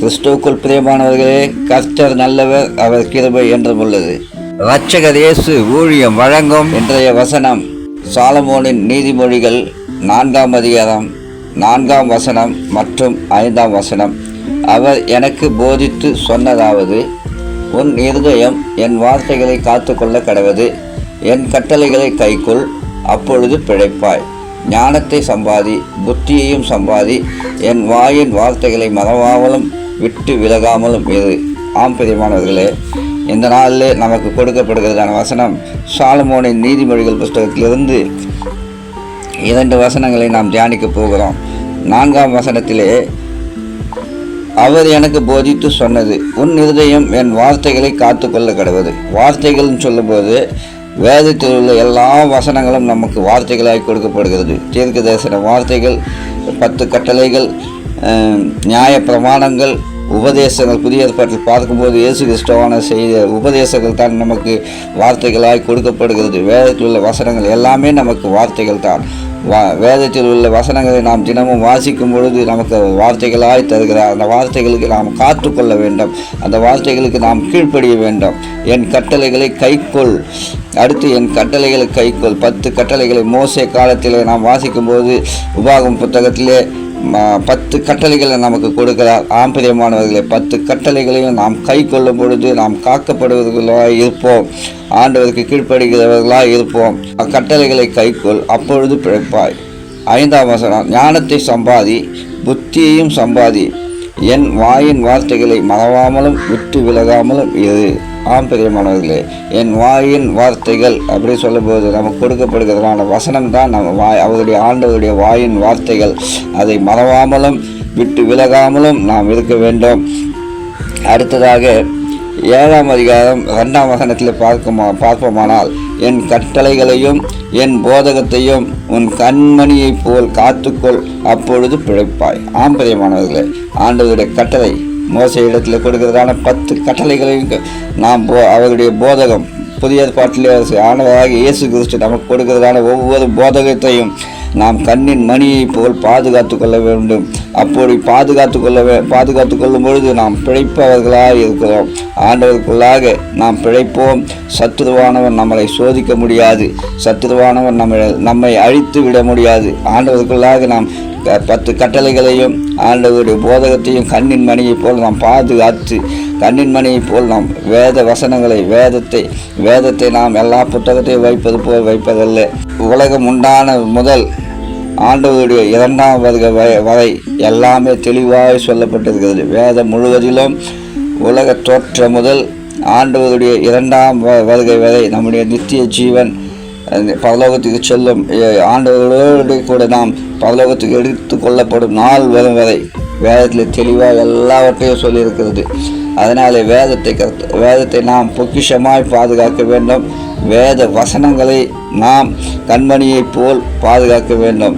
கிறிஸ்துவுக்குள் பிரியமானவர்களே கர்த்தர் நல்லவர் அவர் கிருபை என்றும் உள்ளது. இரட்சகர் இயேசு ஊழியம் வழங்கும் இன்றைய வசனம் சாலமோனின் நீதிமொழிகள் நான்காம் அதிகாரம் நான்காம் வசனம் மற்றும் ஐந்தாம் வசனம். அவர் எனக்கு போதித்து சொன்னதாவது உன் இருதயம் என் வார்த்தைகளை காத்துக்கொள்ள கடவது என் கட்டளைகளை கைக்குள் அப்பொழுது பிழைப்பாய். ஞானத்தை சம்பாதி புத்தியையும் சம்பாதி என் வாயின் வார்த்தைகளை மறவாமலும் விட்டு விலகாமலும் இது ஆம் பிரியமானவர்களே இந்த நாளிலே நமக்கு கொடுக்கப்படுகிறதான வசனம் சாலமோனின் நீதிமொழிகள் புஸ்தகத்திலிருந்து இரண்டு வசனங்களை நாம் தியானிக்க போகிறோம். நான்காம் வசனத்திலே அவர் எனக்கு போதித்து சொன்னது உன் இருதயம் என் வார்த்தைகளை காத்துக்கொள்ள கடவுது வார்த்தைகள்னு சொல்லும்போது வேதத்தில் உள்ள எல்லா வசனங்களும் நமக்கு வார்த்தைகளாகி கொடுக்கப்படுகிறது. தீர்க்க தரிசன வார்த்தைகள் பத்து கட்டளைகள் நியாய பிரமாணங்கள் உபதேசங்கள் புதிய ஏற்பாட்டில் பார்க்கும்போது இயேசு கிறிஸ்டவான செய்த உபதேசங்கள் தான் நமக்கு வார்த்தைகளாய் கொடுக்கப்படுகிறது. வேதத்தில் உள்ள வசனங்கள் எல்லாமே நமக்கு வார்த்தைகள் தான். வா வேதத்தில் உள்ள வசனங்களை நாம் தினமும் வாசிக்கும் பொழுது நமக்கு வார்த்தைகளாய் தருகிறார். அந்த வார்த்தைகளுக்கு நாம் காத்துக்கொள்ள வேண்டும். அந்த வார்த்தைகளுக்கு நாம் கீழ்ப்படிய வேண்டும். என் கட்டளைகளை கைக்கொள். அடுத்து என் கட்டளைகளை கைக்கொள். பத்து கட்டளைகளை மோசே காலத்தில் நாம் வாசிக்கும்போது உபாகம் புத்தகத்திலே பத்து கட்டளைகளை நமக்கு கொடுக்கிறார். ஆம்பிரியமானவர்களை பத்து கட்டளைகளையும் நாம் கை கொள்ளும் பொழுது நாம் காக்கப்படுவர்களாய் இருப்போம். ஆண்டவருக்கு கீழ்ப்படுகிறவர்களாக இருப்போம். அக்கட்டளைகளை கைக்கொள் அப்பொழுது பிழைப்பாய். ஐந்தாம் வசனம் ஞானத்தை சம்பாதி புத்தியையும் சம்பாதி. என் வாயின் வார்த்தைகளை மறவாமலும் விட்டு விலகாமலும் இரு. ஆம் பிரியமானவர்களே என் வாயின் வார்த்தைகள் அப்படி சொல்லும்போது நமக்கு கொடுக்கப்படுகிறதான வசனம் தான் நம்ம வாய் அவருடைய ஆண்டவருடைய வாயின் வார்த்தைகள். அதை மறவாமலும் விட்டு விலகாமலும் நாம் இருக்க வேண்டும். அடுத்ததாக ஏழாம் அதிகாரம் ரெண்டாம் வசனத்தில் பார்க்குமா பார்ப்போமானால் என் கட்டளைகளையும் என் போதகத்தையும் உன் கண்மணியைப் போல் காத்துக்கொள் அப்பொழுது பிழைப்பாய். ஆம்பரியமானவர்களே ஆண்டவருடைய கட்டளை மோச இடத்தில் கொடுக்கிறதான பத்து கட்டளைகளையும் நாம் போ அவருடைய போதகம் புதிய பாட்டிலே ஆனவராக இயேசு கிறிஸ்து நமக்கு கொடுக்கிறதான ஒவ்வொரு போதகத்தையும் நாம் கண்ணின் மணியை போல் பாதுகாத்து கொள்ள வேண்டும். அப்படி பாதுகாத்து கொள்ள வே பாதுகாத்து கொள்ளும் பொழுது நாம் பிழைப்பவர்களாக இருக்கிறோம். ஆண்டவருக்குள்ளாக நாம் பிழைப்போம். சத்துருவானவன் நம்மளை சோதிக்க முடியாது. சத்துருவானவன் நம்மை நம்மை அழித்து விட முடியாது. ஆண்டவருக்குள்ளாக நாம் பத்து கட்டளைகளையும் ஆண்டவருடைய போதகத்தையும் கண்ணின் மணியைப் போல் நாம் பாதுகாத்து கண்ணின் மணியைப் போல் நாம் வேத வசனங்களை வேதத்தை வேதத்தை நாம் எல்லா புத்தகத்தையும் வைப்பது போல் வைப்பதல்ல. உலகம் உண்டான முதல் ஆண்டவருடைய இரண்டாம் வருக வ- வரை எல்லாமே தெளிவாக சொல்லப்பட்டிருக்கிறது. வேதம் முழுவதிலும் உலக தோற்ற முதல் ஆண்டவருடைய இரண்டாம் வ- வருகை வரை நம்முடைய நித்திய ஜீவன் பரலோகத்துக்கு செல்லும் ஆண்டவர்களோடு கூட நாம் பரலோகத்துக்கு எடுத்து கொள்ளப்படும் நாள் வரும் வரை வேதத்தில் தெளிவாக எல்லாவற்றையும் சொல்லியிருக்கிறது. அதனாலே வேதத்தை கருத்து வேதத்தை நாம் பொக்கிஷமாய் பாதுகாக்க வேண்டும். வேத வசனங்களை நாம் கண்மணியைப் போல் பாதுகாக்க வேண்டும்.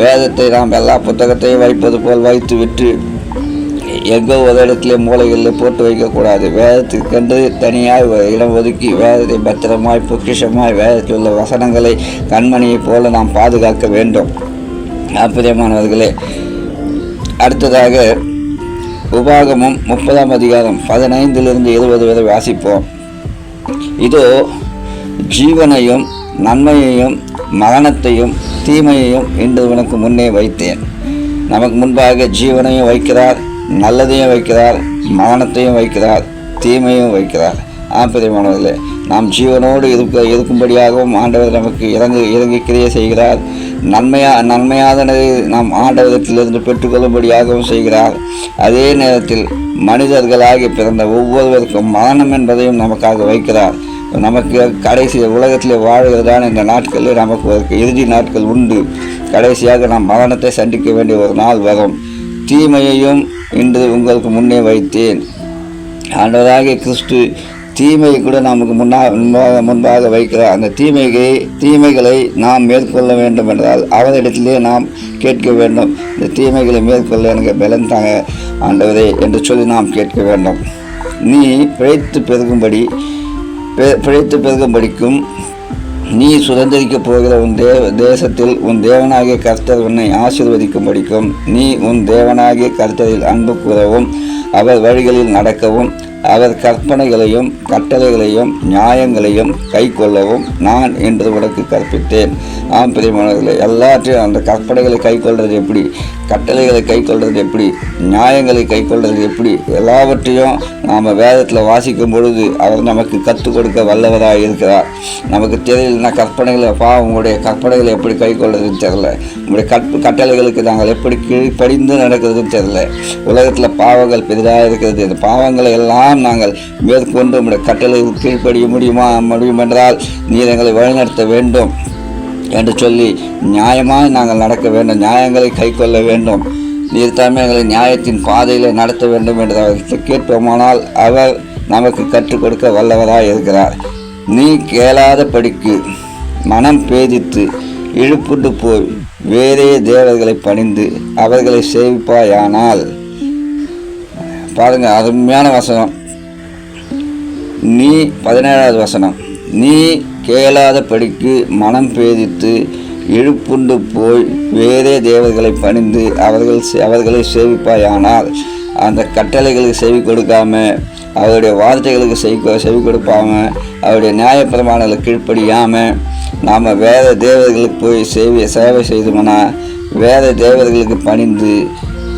வேதத்தை நாம் எல்லா புத்தகத்தையும் வைப்பது போல் வைத்து விட்டு எங்கோ ஒரு இடத்துல மூளைகளில் போட்டு வைக்கக்கூடாது. வேதத்துக்கென்று தனியாக இடம் ஒதுக்கி வேதத்தை பத்திரமாய் பொக்கிஷமாய் வேதத்தில் உள்ள வசனங்களை கண்மணியைப் போல நாம் பாதுகாக்க வேண்டும். ஆப்பிரியமானவர்களே அடுத்ததாக உபாகமும் முப்பதாம் அதிகாரம் பதினைந்திலிருந்து இருபது வரை வாசிப்போம். இதோ ஜீவனையும் நன்மையையும் மரணத்தையும் தீமையையும் இன்று உனக்கு முன்னே வைத்தேன். நமக்கு முன்பாக ஜீவனையும் வைக்கிறார். நல்லதையும் வைக்கிறார் மரணத்தையும் வைக்கிறார் தீமையும் வைக்கிறார். ஆச்சரியமானவர்களே நாம் ஜீவனோடு இருக்க இருக்கும்படியாகவும் ஆண்டவர் நமக்கு இறங்கு இறங்கி செய்கிறார். நன்மையா நன்மையாதனதை நாம் ஆண்டவரத்திலிருந்து பெற்றுக்கொள்ளும்படியாகவும் செய்கிறார். அதே நேரத்தில் மனிதர்களாகி பிறந்த ஒவ்வொருவருக்கும் மரணம் என்பதையும் நமக்காக வைக்கிறார். நமக்கு கடைசி உலகத்தில் வாழ்கிறதான இந்த நாட்களில் நமக்கு ஒரு இறுதி நாட்கள் உண்டு. கடைசியாக நாம் மரணத்தை சந்திக்க வேண்டிய ஒரு நாள் வரும். தீமையையும் இன்று உங்களுக்கு முன்னே வைத்தேன். ஆண்டவராகிய கிறிஸ்து தீமையை கூட நமக்கு முன்னா முன்பாக முன்பாக வைக்கிறார். அந்த தீமைகளை தீமைகளை நாம் மேற்கொள்ள வேண்டும் என்றால் அவரிடத்திலே நாம் கேட்க வேண்டும். இந்த தீமைகளை மேற்கொள்ள எனக்கு பலன் தாங்க ஆண்டவரே என்று சொல்லி நாம் கேட்க வேண்டும். நீ பிழைத்து பெருகும்படி பெ- பிழைத்து பெருகும்படிக்கும் நீ சுதந்திரிக்கப் போகிற உன் தேவ தேசத்தில் உன் தேவனாகிய கர்த்தர் உன்னை ஆசீர்வதிக்கும்படிக்கும் நீ உன் தேவனாகிய கர்த்தரில் அன்பு கூறவும் அவர் வழிகளில் நடக்கவும் அவர் கற்பனைகளையும் கட்டளைகளையும் நியாயங்களையும் கை கொள்ளவும் நான் என்று உனக்கு கற்பித்தேன். ஆம் பிரியமானவர்களே எல்லாற்றையும் அந்த கற்பனைகளை கை கொள்வது எப்படி? கட்டளைகளை கை கொள்வது எப்படி? நியாயங்களை கை கொள்வது எப்படி? எல்லாவற்றையும் நாம் வேதத்தில் வாசிக்கும் பொழுது அவர் நமக்கு கற்றுக் கொடுக்க வல்லவராக இருக்கிறார். நமக்கு தெரியலன்னா கற்பனைகளை பா உங்களுடைய கற்பனைகளை எப்படி கை கொள்வதுன்னு தெரில உங்களுடைய கற்ப கட்டளைகளுக்கு நாங்கள் எப்படி கீழ்ப்படிந்து நடக்கிறதுன்னு தெரில உலகத்தில் பாவங்கள் பெரிதாக இருக்கிறது. இந்த பாவங்களை எல்லாம் நாங்கள் மேற்கொண்டு உங்களுடைய கட்டளைகளுக்கு கீழ்ப்படிய முடியுமா முடியும் என்றால் நீர் எங்களை வழிநடத்த வேண்டும் என்று சொல்லி நியாயமாக நாங்கள் நடக்க வேண்டும் நியாயங்களை கை கொள்ள வேண்டும். நீர் தாமே எங்களை நியாயத்தின் பாதையில் நடத்த வேண்டும் என்று அவர்கிட்ட கேட்போமானால் அவர் நமக்கு கற்றுக் கொடுக்க வல்லவராக இருக்கிறார். நீ கேளாத படிக்கு மனம் பேதித்து இழுப்புண்டு போய் வேறே தேவர்களை பணிந்து அவர்களை சேவிப்பாயானால். பாருங்கள் அருமையான வசனம். நீ பதினேழாவது வசனம். நீ கேளாத படிக்கு மனம் பேதித்து இழுப்புண்டு போய் வேறே தேவர்களை பணிந்து அவர்கள் சே- அவர்களை சேவிப்பாயானால் அந்த கட்டளைகளுக்கு செவி கொடுக்காம அவருடைய வார்த்தைகளுக்கு செவி செவி கொடுப்பாம அவருடைய நியாயப்பிரமாணங்களை கீழ்ப்படியாமல் நாம் வேறு தேவர்களுக்கு போய் சேவை சேவை செய்தோம்னா வேறு தேவர்களுக்கு பணிந்து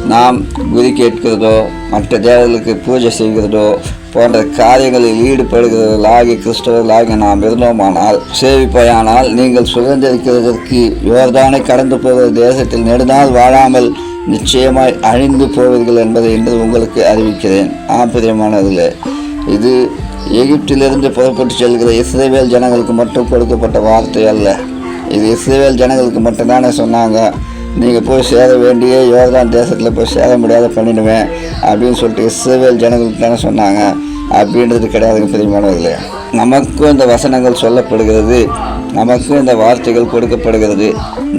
நாம் குதி கேட்கிறதோ மற்ற தேவர்களுக்கு பூஜை செய்கிறதோ போன்ற காரியங்களில் ஈடுபடுகிறவர்களாகி கிறிஸ்தவர்களாகி நாம் இருந்தோமானால் சேவிப்பையானால் நீங்கள் சுதந்திரிக்கிறதற்கு யோர்தானை கடந்து போகிற தேசத்தில் நெடுநாள் வாழாமல் நிச்சயமாய் அழிந்து போவீர்கள் என்பதை இன்று உங்களுக்கு அறிவிக்கிறேன். ஆப்பிரியமானதில் இது எகிப்திலிருந்து புறப்பட்டு செல்கிற இஸ்ரேவேல் ஜனங்களுக்கு மட்டும் கொடுக்கப்பட்ட வார்த்தை அல்ல. இது இஸ்ரேவேல் ஜனங்களுக்கு மட்டும்தானே சொன்னாங்க. நீங்கள் போய் சேர வேண்டிய யோர்தான் தேசத்தில் போய் சேர முடியாத பண்ணிடுவேன் அப்படின்னு சொல்லிட்டு இஸ்ரேவேல் ஜனங்களுக்கு தானே சொன்னாங்க. அப்படின்றது கிடையாதுங்க பெரியமானவர்களே நமக்கும் இந்த வசனங்கள் சொல்லப்படுகிறது. நமக்கும் இந்த வார்த்தைகள் கொடுக்கப்படுகிறது.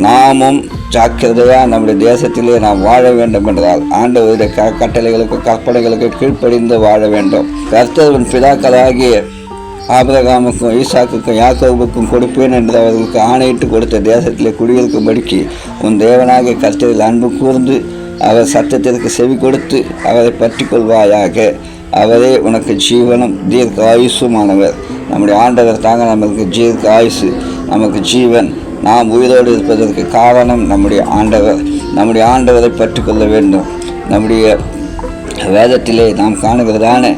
நாமும் ஜாக்கிரதையாக நம்முடைய தேசத்திலே நாம் வாழ வேண்டும் என்றால் ஆண்டவருடைய க கட்டளைகளுக்கு கற்பனைகளுக்கு கீழ்ப்படிந்து வாழ வேண்டும். கர்த்தவன் பிதாக்களாகிய ஆபிரகாமுக்கும் ஈசாக்குக்கும் யாக்கோபுக்கும் கொடுப்பேன் என்று அவர்களுக்கு ஆணையிட்டு கொடுத்த தேசத்திலே குடியிருக்கும்படிக்கு உன் தேவனாக கர்த்தரில் அன்பு கூர்ந்து அவர் சத்தத்திற்கு செவி கொடுத்து அவரை பற்றி கொள்வாயாக அவரே உனக்கு ஜீவனம் தீர்க்க ஆயுசுமானவர் நம்முடைய ஆண்டவர் தாங்க நமக்கு தீர்க்க ஆயுசு நமக்கு ஜீவன். நாம் உயிரோடு இருப்பதற்கு காரணம் நம்முடைய ஆண்டவர். நம்முடைய ஆண்டவரை பற்றி கொள்ள வேண்டும். நம்முடைய வேதத்திலே நாம் காணுகிறதான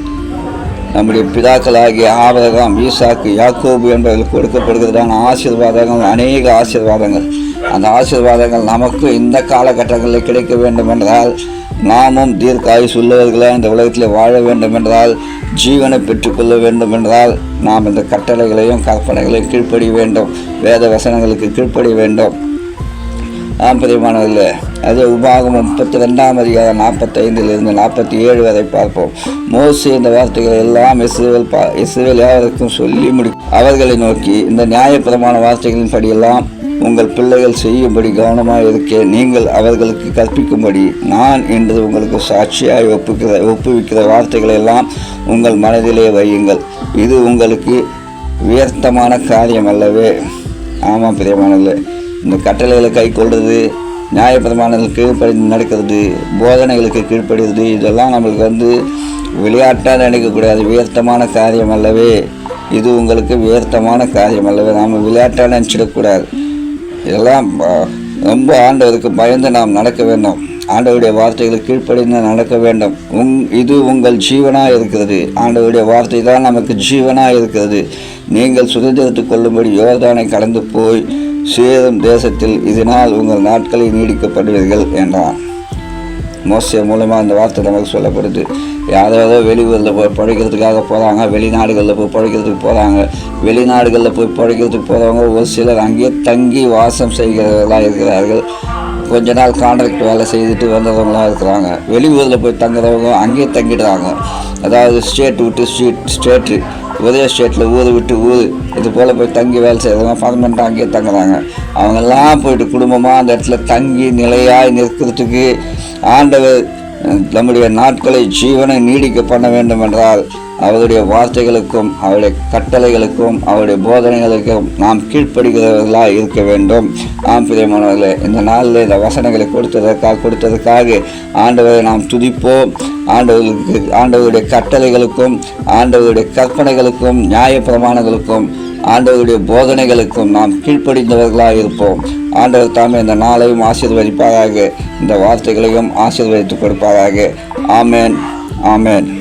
நம்முடைய பிதாக்களாகிய ஆபரகம் ஈசாக்கு யாக்கோபு என்பவர்கள் கொடுக்கப்படுகிறதான ஆசீர்வாதங்கள் அநேக ஆசீர்வாதங்கள். அந்த ஆசீர்வாதங்கள் நமக்கு இந்த காலகட்டங்களில் கிடைக்க வேண்டும் என்றால் நாமும் தீர்க்காயுஸ் உள்ளவர்களாக இந்த உலகத்தில் வாழ வேண்டும் என்றால் ஜீவனை பெற்றுக்கொள்ள வேண்டும் என்றால் நாம் இந்த கட்டளைகளையும் கற்பனைகளையும் கீழ்ப்படிய வேண்டும். வேத வசனங்களுக்கு கீழ்ப்படிய வேண்டும். ஆம் பிரியமானதில்லை அது உபாகம் முப்பத்தி ரெண்டாம் அதிகாரம் நாற்பத்தைந்திலிருந்து நாற்பத்தி ஏழு வரை பார்ப்போம். மோசி இந்த வார்த்தைகள் எல்லாம் இஸ்ரேல் பா இஸ்ரேல் யாவருக்கும் சொல்லி முடி அவர்களை நோக்கி இந்த நியாயப்பிரமான வார்த்தைகளின் படியெல்லாம் உங்கள் பிள்ளைகள் செய்யும்படி கவனமாக இருக்க நீங்கள் அவர்களுக்கு கற்பிக்கும்படி நான் இன்று உங்களுக்கு சாட்சியாய் ஒப்புக்கிற ஒப்புவிக்கிற வார்த்தைகளை எல்லாம் உங்கள் மனதிலே வையுங்கள். இது உங்களுக்கு வியர்த்தமான காரியம் அல்லவே. ஆமாம் பிரியமானது இந்த கட்டளைகளை கை கொள்வது நியாயப்பிரமாணங்கள் கீழ்ப்படிந்து நடக்கிறது போதனைகளுக்கு கீழ்ப்படுகிறது இதெல்லாம் நம்மளுக்கு வந்து விளையாட்டாக நினைக்கக்கூடாது. வியர்த்தமான காரியம் அல்லவே. இது உங்களுக்கு வியர்த்தமான காரியம் அல்லவே. நாம் விளையாட்டாக நினச்சிடக்கூடாது. இதெல்லாம் ரொம்ப ஆண்டவருக்கு பயந்து நாம் நடக்க வேண்டும். ஆண்டவருடைய வார்த்தைகளுக்கு கீழ்ப்படிந்து நடக்க வேண்டும். உங் இது உங்கள் ஜீவனாக இருக்கிறது. ஆண்டவருடைய வார்த்தை தான் நமக்கு ஜீவனாக இருக்கிறது. நீங்கள் சுதந்திரத்துக் கொள்ளும்படி யோர்தானை கடந்து போய் சேரும் தேசத்தில் இதனால் உங்கள் நாட்களை நீடிக்கப்படுவீர்கள் என்றான். மோசிய மூலமாக அந்த வார்த்தை நமக்கு சொல்லப்படுது. யாரோ வெளியூரில் போய் பழைக்கிறதுக்காக போகிறாங்க வெளிநாடுகளில் போய் பழைக்கிறதுக்கு போகிறாங்க வெளிநாடுகளில் போய் பழைக்கிறதுக்கு போகிறவங்க ஒரு சிலர் அங்கேயே தங்கி வாசம் செய்கிறவர்களாக இருக்கிறார்கள். கொஞ்ச நாள் கான்ட்ராக்ட் வேலை செய்துட்டு வந்தவங்களாம் இருக்கிறாங்க. வெளியூரில் போய் தங்குறவங்க அங்கேயே தங்கிடுறாங்க. அதாவது ஸ்டேட் விட்டு ஸ்ட்ரீட் ஸ்டேட்டு ஒரே ஸ்டேட்டில் ஊர் விட்டு ஊர் இது போல் போய் தங்கி வேலை செய்கிறவங்க பர்மனெண்ட்டாக அங்கேயே தங்குறாங்க. அவங்கெல்லாம் போயிட்டு குடும்பமாக அந்த இடத்துல தங்கி நிலையாய் நிற்கிறதுக்கு ஆண்டவர் நம்முடைய நாட்களை ஜீவனை நீடிக்க பண்ண வேண்டும் என்றால் அவருடைய வார்த்தைகளுக்கும் அவருடைய கட்டளைகளுக்கும் அவருடைய போதனைகளுக்கும் நாம் கீழ்ப்படுகிறவர்களாக இருக்க வேண்டும். ஆம் பிரியமானவர்களே இந்த நாளில் இந்த வசனங்களை கொடுத்ததற்காக கொடுத்ததற்காக ஆண்டவரை நாம் துதிப்போம். ஆண்டவர்களுக்கு ஆண்டவருடைய கட்டளைகளுக்கும் ஆண்டவருடைய கற்பனைகளுக்கும் நியாய பிரமாணங்களுக்கும் ஆண்டவருடைய போதனைகளுக்கும் நாம் கீழ்ப்படிந்தவர்களாக இருப்போம். ஆண்டவர் தாமே இந்த நாளையும் ஆசீர்வதிப்பாராக. இந்த வார்த்தைகளையும் ஆசீர்வதித்து கொடுப்பாராக. ஆமேன் ஆமேன்.